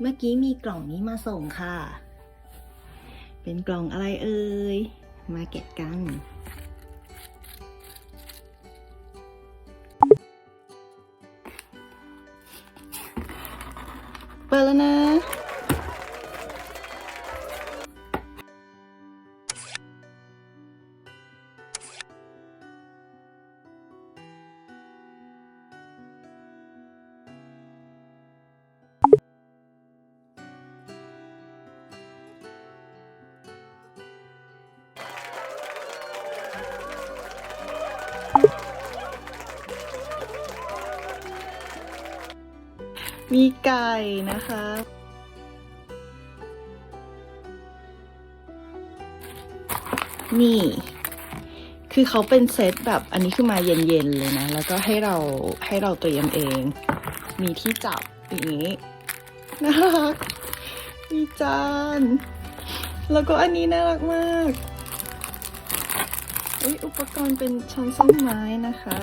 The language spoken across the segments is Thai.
เมื่อกี้มีกล่องนี้มาส่งค่ะ เป็นกล่องอะไรเอ่ย มาเก็บกัน เปิดแล้วนะ มีไก่นะคะ นี่ คือเขาเป็นเซตแบบอันนี้คือมาเย็นๆเลยนะ แล้วก็ให้เราให้เราเตรียมเอง มีที่จับอย่างนี้น่ารักมีจาน แล้วก็อันนี้น่ารักมากอุปกรณ์เป็นช้อนส้อมไม้นะคะ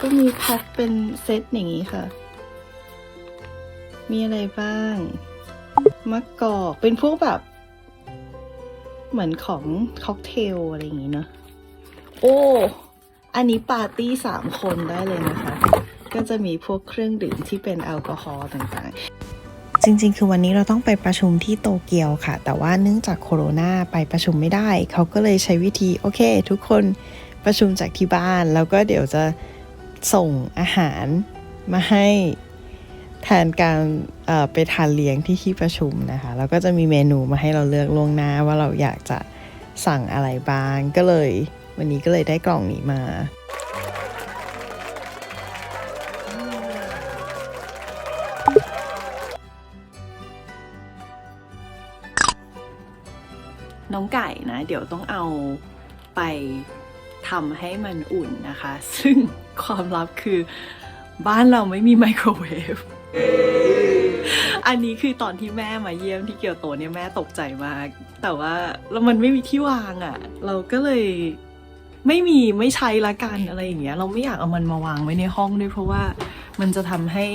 ก็มีแพ็คเป็นเซตอย่างนี้ค่ะ มีอะไรบ้าง มะกอก เป็นพวกแบบ เหมือนของค็อกเทลอะไรอย่างนี้เนอะโอ้ อันนี้ปาร์ตี้สามคนได้เลยนะคะ ก็จะมีพวกเครื่องดื่มที่เป็นแอลกอฮอล์ต่างๆจริง ๆ คือวันนี้เราต้องไปประชุมที่โตเกียวค่ะ แต่ว่าเนื่องจากโควิดไปประชุมไม่ได้ เขาก็เลยใช้วิธี โอเค ทุกคนประชุมจากที่บ้าน แล้วก็เดี๋ยวจะ ส่งอาหารมาให้แทนการไปทานเลี้ยงที่ที่ประชุมนะคะแล้วก็จะมีเมนูมาให้เราเลือกล่วงหน้าว่าเราอยากจะสั่งอะไรบ้างก็เลย วันนี้ก็เลยได้กล่องนี้มาน้องไก่นะ เดี๋ยวต้องเอาไปทำให้มันอุ่นนะคะ ซึ่ง ความลับคือ บ้านเราไม่มีไมโครเวฟอันนี้คือตอนที่แม่มาเยี่ยมที่เกียวโตเนี่ยแม่ตกใจมาก แต่ว่าแล้วมันไม่มีที่วางอะ่ะ เราก็เลยไม่มีไม่ใช้ละกันอะไรอย่างเงี้ย เราไม่อยากเอามันมาวางไว้ในห้องด้วยเพราะว่ามันจะทำให้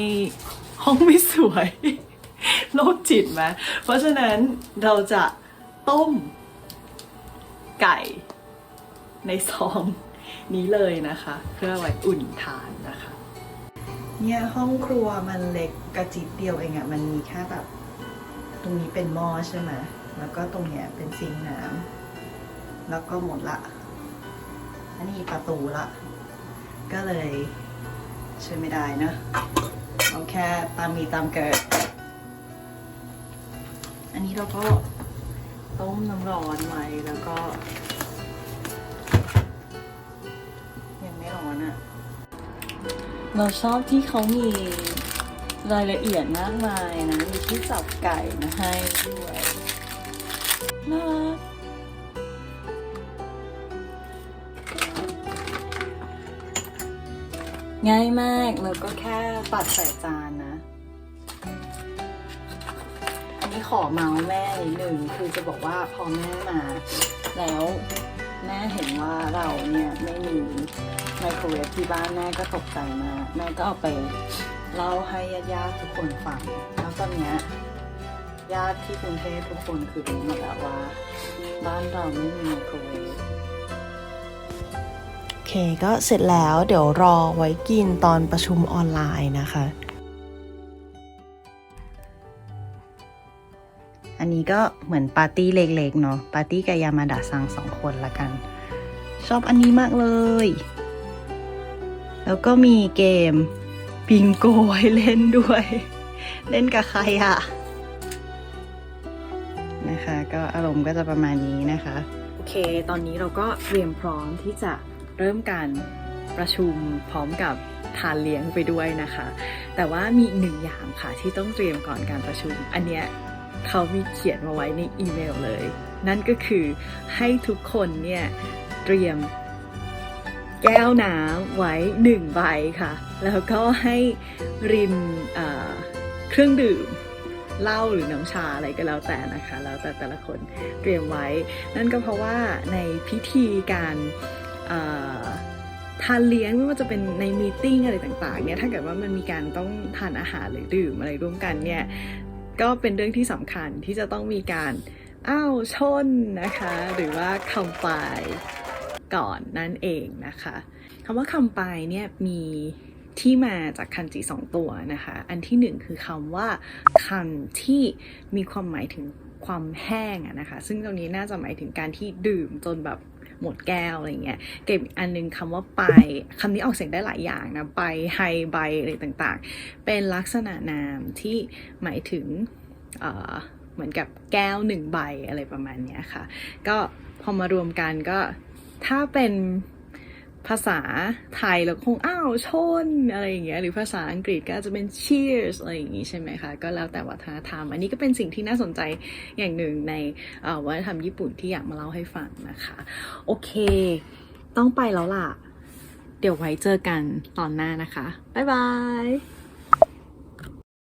ห้องไม่สวยโรคจิตไหมเพราะฉะนั้นเราจะต้มไก่ในซอง นี้เลยนะคะ เพื่อไว้อุ่นทานนะคะ เนี่ยห้องครัวมันเล็กกระจิบเดียวเองอะ่ะมันมีแค่แบบตรงนี้เป็นหม้อใช่ไหมแล้วก็ตรงเนี้ยเป็นซิงน้ำแล้วก็หมดละอันนี้ประตูละ ก็เลยใช้ไม่ได้นะเอาแค่ตามมีตามเกิด อันนี้เราก็ต้มน้ำร้อนไว้แล้วก็ เราชอบที่เขามีรายละเอียดมากมายนะ มีที่จับไก่มาให้ด้วยน่ารักง่ายมากแล้วก็แค่ตัดใส่จานนะ อันนี้ขอเมาส์แม่นิดนึงคือจะบอกว่าพอแม่มา แล้ว แม่เห็นว่าเราเนี่ยไม่มีไมโครเวฟที่บ้านแม่ก็ตกใจมากแม่ก็เอาไปเล่าให้ญาติๆทุกคนฟังแล้วตอนเนี้ยญาติที่กรุงเทพทุกคนคือรู้หมดแล้วว่า บ้านเราไม่มีไมโครเวฟโอเคก็เสร็จแล้วเดี๋ยวรอไว้กินตอนประชุมออนไลน์นะคะ อันนี้ก็เหมือนปาร์ตี้เล็กๆเนาะปาร์ตี้กับยามาดะซังสองคนละกัน ชอบอันนี้มากเลย แล้วก็มีเกมบิงโกให้เล่นด้วย เล่นกับใครอะนะคะ ก็อารมณ์ก็จะประมาณนี้นะคะ โอเค ตอนนี้เราก็เตรียมพร้อมที่จะเริ่มการประชุมพร้อมกับทานเลี้ยงไปด้วยนะคะ แต่ว่ามีอีกหนึ่งอย่างค่ะที่ต้องเตรียมก่อนการประชุม อันเนี้ย เขามีเขียนมาไว้ในอีเมลเลย นั่นก็คือให้ทุกคนเนี่ย เตรียมแก้วน้ำไว้หนึ่งใบค่ะ แล้วก็ให้รินเเครื่องดื่มเหล้าหรือน้ำชาอะไรก็แล้วแต่นะคะ แล้วแต่แต่ละคนเตรียมไว้ นั่นก็เพราะว่าในพิธีการทานเลี้ยงไม่ว่าจะเป็นในมีติ้งอะไรต่างๆเนี่ยถ้าเกิดว่ามันมีการต้องทานอาหารหรือดื่มอะไรร่วมกันเนี่ย ก็เป็นเรื่องที่สำคัญที่จะต้องมีการอ้าวชนนะคะ หรือว่าคำไปก่อนนั่นเองนะคะคำว่าคำไปเนี่ยมีที่มาจากคันจิสองตัวนะคะ อันที่หนึ่งคือคำว่าคันที่มีความหมายถึงความแห้งนะคะ ซึ่งตรงนี้น่าจะหมายถึงการที่ดื่มจนแบบ หมดแก้วอะไรเงี้ยเก็บอันหนึงคำว่าไปคำนี้ออกเสียงได้หลายอย่างนะไปไฮใบอะไรต่างๆ เป็นลักษณะนามที่หมายถึงเอ่อเหมือนกับแก้วหนึ่งใบอะไรประมาณเนี้ยค่ะ ก็พอมารวมกันก็ถ้าเป็น ภาษาไทยเราคงอ้าวชนอะไรอย่างเงี้ยหรือภาษาอังกฤษก็จะเป็น cheers อะไรอย่างงี้ใช่ไหมคะก็แล้วแต่วัฒนธรรม อันนี้ก็เป็นสิ่งที่น่าสนใจอย่างหนึ่งในวัฒนธรรมญี่ปุ่นที่อยากมาเล่าให้ฟังนะคะ โอเค ต้องไปแล้วล่ะ เดี๋ยวไว้เจอกันตอนหน้านะคะ บ๊ายบาย